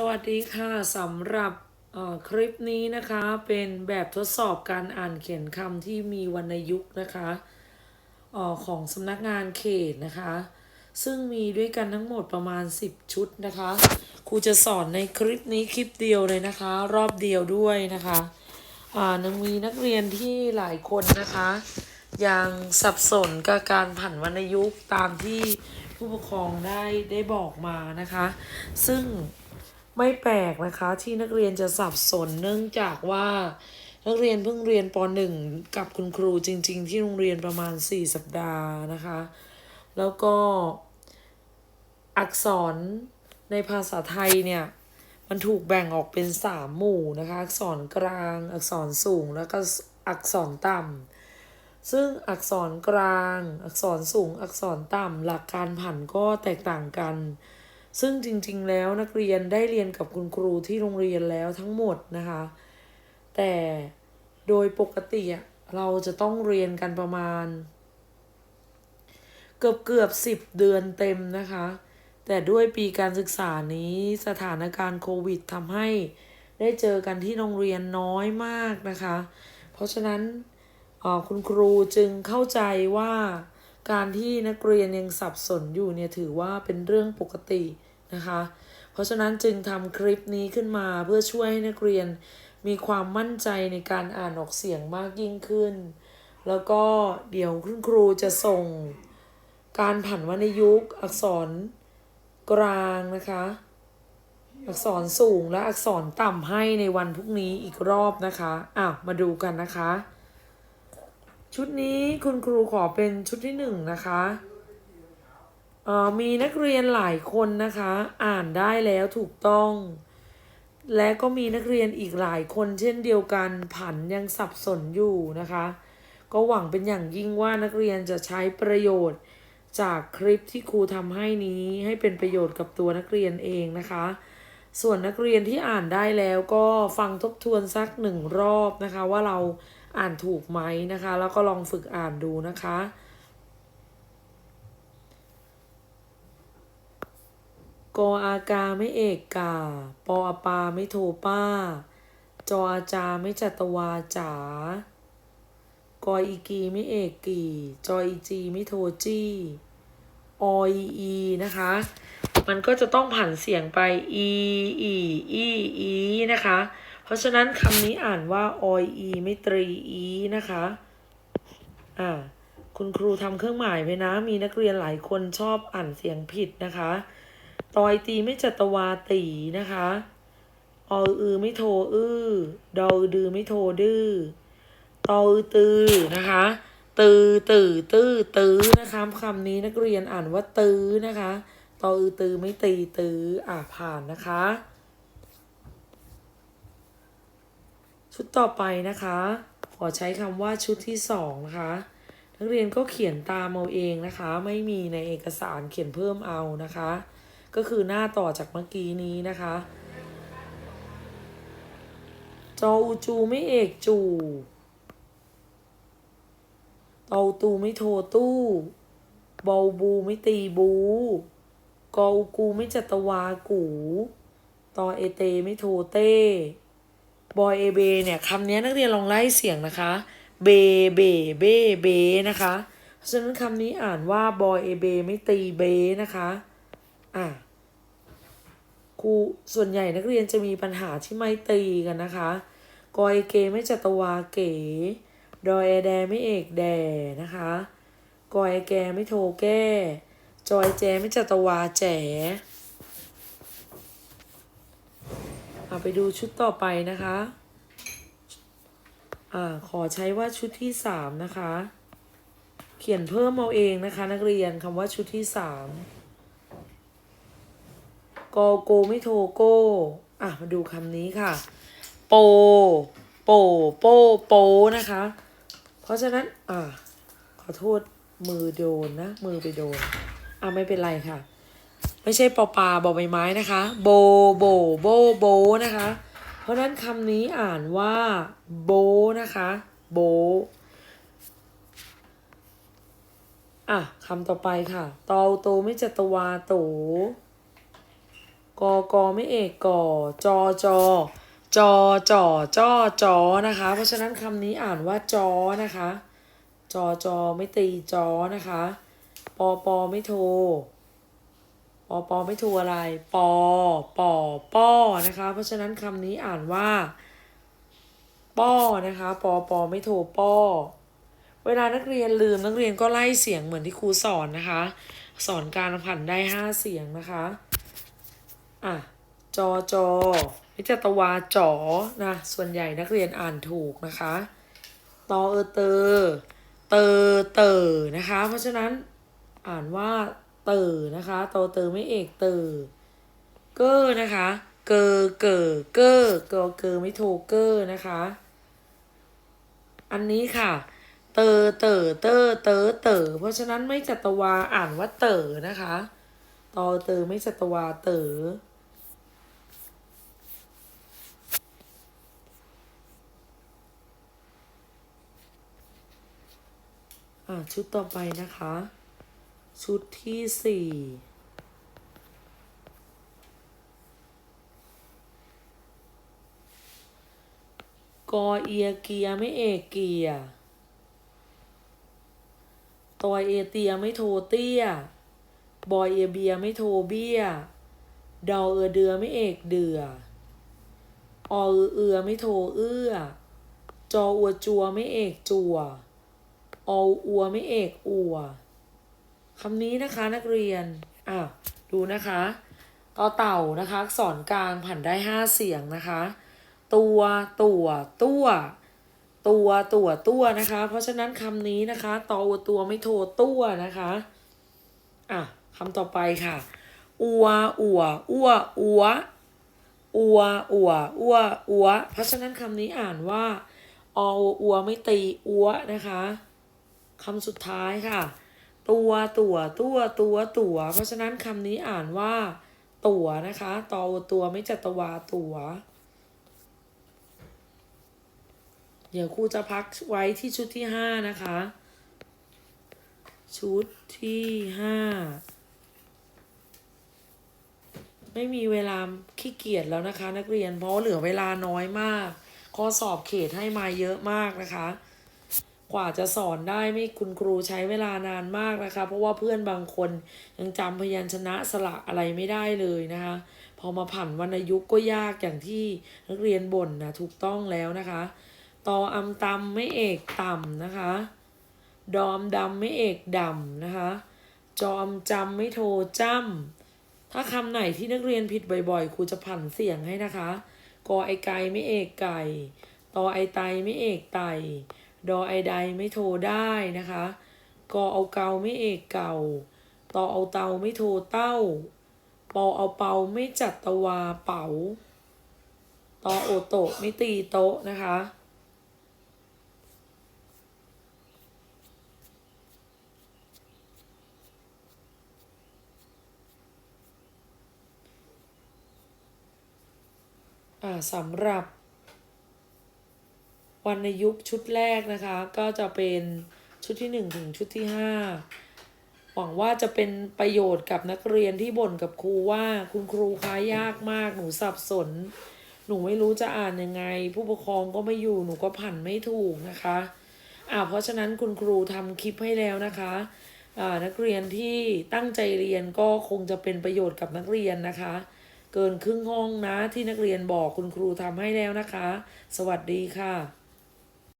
สวัสดีค่ะสำหรับอ่อคลิปนี้นะคะเป็นแบบทดสอบการอ่านเขียนคำที่มีวรรณยุกต์นะคะออของสำนักงานเขตนะคะ ซึ่งมีด้วยกันทั้งหมดประมาณ 10 ชุดนะคะครูจะสอนในคลิปนี้คลิปเดียวเลยนะคะ รอบเดียวด้วยนะคะอ่ายังมีนักเรียนที่หลายคนนะคะ ยังสับสนกับการผันวรรณยุกต์ตามที่ผู้ปกครองได้ได้บอกมานะคะ ซึ่ง ไม่แปลกนะคะที่นักเรียนจะสับสนเนื่องจากว่านักเรียนเพิ่งเรียนป .1 กับคุณครูจริง ๆ ที่โรงเรียนประมาณ 4 สัปดาห์นะคะ แล้วก็อักษรในภาษาไทยเนี่ย มันถูกแบ่งออกเป็นสามหมู่นะคะ อักษรกลาง อักษรสูงแล้วก็อักษรต่ำซึ่งอักษรกลาง อักษรสูง อักษรต่ำหลักการผันก็แตกต่างกัน ซึ่งจริง ๆ แล้วนักเรียนได้เรียนกับคุณครูที่โรงเรียนแล้วทั้งหมดนะคะ แต่โดยปกติอะเราจะต้องเรียนกันประมาณ เกือบเกือบสิบเดือนเต็มนะคะ แต่ด้วยปีการศึกษานี้สถานการณ์โควิดทำให้ได้เจอกันที่โรงเรียนน้อยมากนะคะ เพราะฉะนั้นคุณครูจึงเข้าใจว่าการที่นักเรียนยังสับสนอยู่เนี่ยถือว่าเป็นเรื่องปกติ นะคะ เพราะฉะนั้นจึงทำคลิปนี้ขึ้นมาเพื่อช่วยให้นักเรียนมีความมั่นใจในการอ่านออกเสียงมากยิ่งขึ้น แล้วก็เดี๋ยวคุณครูจะส่งการผันวรรณยุกต์อักษรกลางนะคะ อักษรสูงและอักษรต่ำให้ในวันพรุ่งนี้อีกรอบนะคะอะมาดูกันนะคะ ชุดนี้คุณครูขอเป็นชุดที่หนึ่งนะคะ ออมีนักเรียนหลายคนนะคะ อ่านได้แล้วถูกต้อง และก็มีนักเรียนอีกหลายคนเช่นเดียวกัน ผันยังสับสนอยู่นะคะ ก็หวังเป็นอย่างยิ่งว่านักเรียนจะใช้ประโยชน์ จากคลิปที่ครูทำให้นี้ให้เป็นประโยชน์กับตัวนักเรียนเองนะคะ ส่วนนักเรียนที่อ่านได้แล้วก็ฟังทบทวนสักหนึ่งรอบนะคะ ว่าเราอ่านถูกไหมนะคะ แล้วก็ลองฝึกอ่านดูนะคะ กออากาไม่เอกกา ปออาปาไม่โทป้า จออาจาไม่จัตวาจ๋ากออีกีไม่เอกกีจออีจีไม่โทจี้ออีอีนะคะ มันก็จะต้องผันเสียงไปอีอีอีอีนะคะ เพราะฉะนั้นคำนี้อ่านว่าออีไม่ตรีอีนะคะอ่าคุณครูทำเครื่องหมายไว้นะ มีนักเรียนหลายคนชอบอ่านเสียงผิดนะคะ ตอยตีไม่จัตวาตีนะคะออือไม่โทอื้อดออือดือไม่โทดื้อตออือตือนะคะ ตือตื่อตื้อตื้อนะคะคำนี้นักเรียนอ่านว่าตื้อนะคะตออือตือไม่ตีตื้ออ่าผ่านนะคะ ชุดต่อไปนะคะ ขอใช้คำว่าชุดที่สองนะคะนักเรียนก็เขียนตามเอาเองนะคะ ไม่มีในเอกสารเขียนเพิ่มเอานะคะ ก็คือหน้าต่อจากเมื่อกี้นี้นะคะ จออูจูไม่เอกจูเตาตูไม่โทตู้บอบูไม่ตีบู กอูกูไม่จัตวากู ตอเอเตไม่โทเต้ บอยเอเบเนี่ยคำนี้นักเรียนลองไล่เสียงนะคะ เบ เบ เบ เบ นะคะ เพราะฉะนั้นคำนี้อ่านว่าบอยเอเบไม่ตีเบนะคะ อะ ครูส่วนใหญ่นักเรียนจะมีปัญหาที่ไม่ตีกันนะคะกอยเกไม่จัตวาเก๋ดอยแอแดไม่เอกแดนะคะกอยแกไม่โทแก้ จอยแจไม่จัตวาแจ๋เอาไปดูชุดต่อไปนะคะอ่าขอใช้ว่าชุดที่สามนะคะ เขียนเพิ่มเอาเองนะคะ นักเรียนคำว่าชุดที่สาม กอโกไม่โทโก้ อะ มาดูคำนี้ค่ะ โป โป โป โป นะคะ เพราะฉะนั้น อะ ขอโทษมือโดนนะ มือไปโดน อะ ไม่เป็นไรค่ะ ไม่ใช่ปอปลาบอใบไม้นะคะ โบ โบ โบ โบ นะคะ เพราะฉะนั้นคำนี้อ่านว่า โบ นะคะ โบ อะคำต่อไปค่ะ ตอโตไม่จัตวาโต กอกอไม่เอกกอจอจอจอจอจอจอนะคะ เพราะฉะนั้นคำนี้อ่านว่าจอนะคะ จอจอไม่ตีจอนะคะ ปอปอไม่โทรปอปอไม่โทรอะไร ปอ ปอ ป้อ นะคะ เพราะฉะนั้นคำนี้อ่านว่า ป้อ นะคะ ปอ ปอ ไม่ทรป้อ เวลานักเรียนลืมนักเรียนก็ไล่เสียงเหมือนที่ครูสอนนะคะ สอนการผันได้ห้าเสียงนะคะ อะจอจอวิจตวาจอนะ ส่วนใหญ่นักเรียนอ่านถูกนะคะตอเออเตอเตอเตอนะคะ เพราะฉะนั้นอ่านว่าเตอนะคะตอเตอไม่เอกเตอเกอร์นะคะ เกอเกอเกอเกอเกอไม่โทเกอร์นะคะ อันนี้ค่ะ เตอเตอเตอเตอเตอเพราะฉะนั้นไม่จัตวาอ่านว่าเตอนะคะ ตอเตอไม่จัตวาเตออะชุดต่อไปนะคะ ชุดที่สี่กอเอียเกียไม่เอกเกียตอยเอเตียไม่โทเตี้ย บอยเอเบียไม่โทเบี้ยดอเออเดือไม่เอกเดือออเออเอือไม่โทเอื้อ จออัวจัวไม่เอกจัว อออัวไม่เอกอัวคำนี้นะคะนักเรียน อะ ดูนะคะต่อเต่านะคะสอักษรกลางผันได้ห้าเสียงนะคะ ตัวตัวตัวตัวตัวตัวนะคะ เพราะฉะนั้นคำนี้นะคะตอตัวไม่โทตัวนะคะ อะ คำต่อไปค่ะอัวอัวอัวอัวอัวอัวอัวอัวเพราะฉะนั้นคำนี้อ่านว่าออัวไม่ตีอัวนะคะคำสุดท้ายค่ะ ตัวตัวตัวตัวตัว เพราะฉะนั้นคำนี้อ่านว่า ตัวนะคะตอตัวไม่จัตวาตัว เดี๋ยวครูจะพักไว้ที่ชุดที่ห้านะคะ ชุดที่ห้า ไม่มีเวลาขี้เกียจแล้วนะคะ นักเรียนเพราะเหลือเวลาน้อยมาก ข้อสอบเขตให้มาเยอะมากนะคะ กว่าจะสอนได้ไม่คุณครูใช้เวลานานมากนะคะ เพราะว่าเพื่อนบางคนยังจำพยัญชนะสระอะไรไม่ได้เลยนะคะ พอมาผันวรรณยุกต์ก็ยากอย่างที่นักเรียนบ่นนะถูกต้องแล้วนะคะตออำตำไม่เอกต่ำนะคะ ดอมดำไม่เอกดำนะคะ จอมจำไม่โทจ้ำ ถ้าคำไหนที่นักเรียนผิดบ่อยๆ ครูจะผันเสียงให้นะคะ กอไอไก่ไม่เอกไก่ ตอไอไตไม่เอกไต ดอไอใดไม่โทได้นะคะ กอเอาเกาไม่เอกเก่า ตอเอาเตาไม่โทเต้า ปอเอาเปาไม่จัดตวาเป๋า ตอโอโตะไม่ตีโต๊ะนะคะ สำหรับวรรณยุกต์ชุดแรกนะคะ ก็จะเป็นชุดที่หนึ่งถึงชุดที่ห้าหวังว่าจะเป็นประโยชน์กับนักเรียนที่บ่นกับครูว่าคุณครูคะยากมากหนูสับสน หนูไม่รู้จะอ่านยังไง ผู้ปกครองก็ไม่อยู่หนูก็ผันไม่ถูกนะคะอ่าเพราะฉะนั้นคุณครูทำคลิปให้แล้วนะคะอ่านักเรียนที่ตั้งใจเรียนก็คงจะเป็นประโยชน์กับนักเรียนนะคะ เกินครึ่งห้องนะที่นักเรียนบอกคุณครูทำให้แล้วนะคะ สวัสดีค่ะ